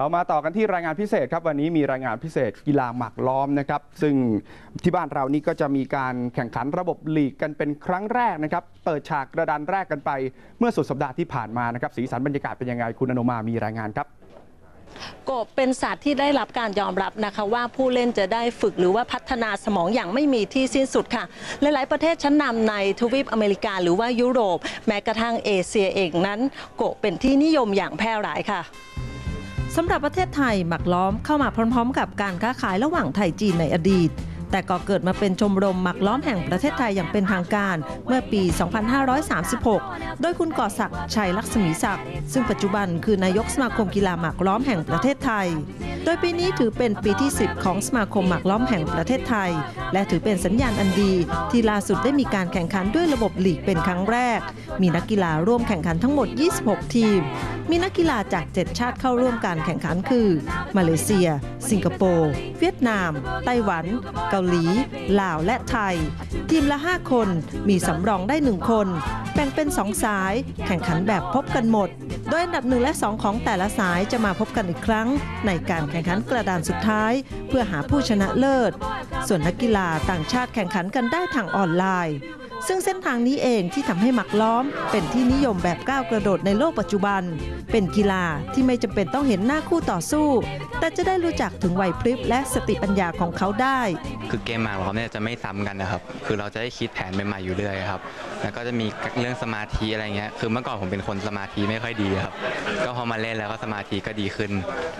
เรามาต่อกันที่รายงานพิเศษครับวันนี้มีรายงานพิเศษกีฬาหมากล้อมนะครับซึ่งที่บ้านเรานี่ก็จะมีการแข่งขันระบบลีกกันเป็นครั้งแรกนะครับเปิดฉากกระดานแรกกันไปเมื่อสุดสัปดาห์ที่ผ่านมานะครับสีสันบรรยากาศเป็นยังไงคุณอนุมามีรายงานครับกบเป็นสัตว์ที่ได้รับการยอมรับนะคะว่าผู้เล่นจะได้ฝึกหรือว่าพัฒนาสมองอย่างไม่มีที่สิ้นสุดค่ะ หลาย ๆ ประเทศชั้นนำในทวีปอเมริกาหรือว่ายุโรป แม้กระทั่งเอเชียเองนั้น โกบเป็นที่นิยมอย่างแพร่หลายค่ะ สำหรับประเทศไทยหมักล้อมเข้ามาพร้อม ๆ กับการค้าขายระหว่างไทยจีนในอดีต แต่ก็เกิดมาเป็นชมรมหมักล้อมแห่งประเทศไทยอย่างเป็นทางการเมื่อปี 2536 โดยคุณก่อศักดิ์ชัยลักษมีศักดิ์ซึ่งปัจจุบันคือนายกสมาคมกีฬาหมากล้อมแห่งประเทศไทย โดยปีนี้ถือเป็นปีที่ 10 ของสมาคมหมากล้อมแห่งประเทศไทย และถือเป็นสัญญาณอันดี ที่ล่าสุดได้มีการแข่งขันด้วยระบบลีกเป็นครั้งแรก มีนักกีฬาร่วมแข่งขันทั้งหมด 26 ทีม มีนักกีฬาจาก 7 ชาติเข้าร่วมการแข่งขันคือ มาเลเซีย สิงคโปร์ เวียดนาม ไต้หวันเกาหลี ลาวและไทย ทีมละ 5 คนมีสำรองได้ 1 คน แบ่งเป็น 2 สาย แข่งขันแบบพบกันหมด โดยอันดับ 1 และ 2 ของแต่ละสายจะมาพบกันอีกครั้ง ในการแข่งขันกระดานสุดท้าย เพื่อหาผู้ชนะเลิศ ส่วนนักกีฬาต่างชาติแข่งขันกันได้ทางออนไลน์ ซึ่งเส้นทางนี้เองที่ทำให้หมักล้อม เป็นที่นิยมแบบก้าวกระโดดในโลกปัจจุบัน เป็นกีฬาที่ไม่จำเป็นต้องเห็นหน้าคู่ต่อสู้ แต่จะได้รู้จักถึงไหวพริบและสติปัญญาของเขาได้ คือเกมหมากล้อมเนี่ยจะไม่ซ้ำกันนะครับ คือเราจะได้คิดแผนใหม่ๆอยู่เรื่อยครับ แล้วก็จะมีเรื่องสมาธิอะไรเงี้ย คือเมื่อก่อนผมเป็นคนสมาธิไม่ค่อยดีครับ ก็พอมาเล่นแล้วก็สมาธิก็ดีขึ้น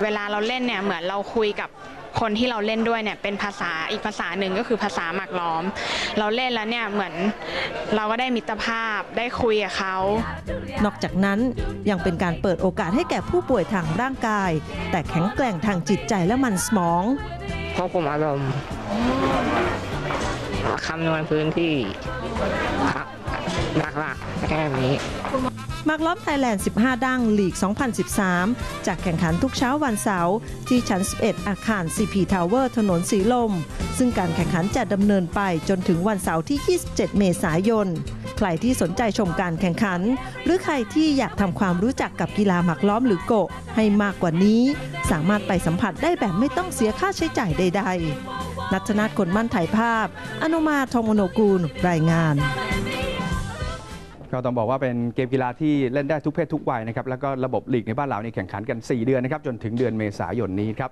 เวลาเราเล่นเนี่ยเหมือนเราคุยกับ คนที่เราเล่นด้วยเนี่ยเป็นภาษาอีกภาษาหนึ่งก็คือภาษาหมากล้อม เราเล่นแล้วเนี่ยเหมือนเราก็ได้มิตรภาพได้คุยกับเขานอกจากนั้นยังเป็นการเปิดโอกาสให้แก่ผู้ป่วยทางร่างกาย แต่แข็งแกร่งทางจิตใจและมันสมองควบคุมอารมณ์คำนวณพื้นที่หลักๆแค่นี้ มักล้อมไทยแลนด์ 15 ดังลีก 2013 จากแข่งขันทุกเช้าวันเสาร์ที่ชั้น 11 อาคาร CP Tower ถนนสีลม ซึ่งการแข่งขันจะดำเนินไปจนถึงวันเสาร์ที่ 27 เมษายน ใครที่สนใจชมการแข่งขัน หรือใครที่อยากทำความรู้จักกับกีฬาหมักล้อมหรือโกะให้มากกว่านี้ สามารถไปสัมผัสได้แบบไม่ต้องเสียค่าใช้จ่ายใด ๆ นัทนาถคนมั่นถ่ายภาพ อนุมาทองมโนกูล รายงาน ก็ต้องบอกว่าเป็นเกมกีฬาที่เล่นได้ทุกเพศทุกวัยนะครับแล้วก็ระบบลีกในบ้านเรานี่แข่งขันกัน 4 เดือนนะครับจนถึงเดือนเมษายนนี้ครับ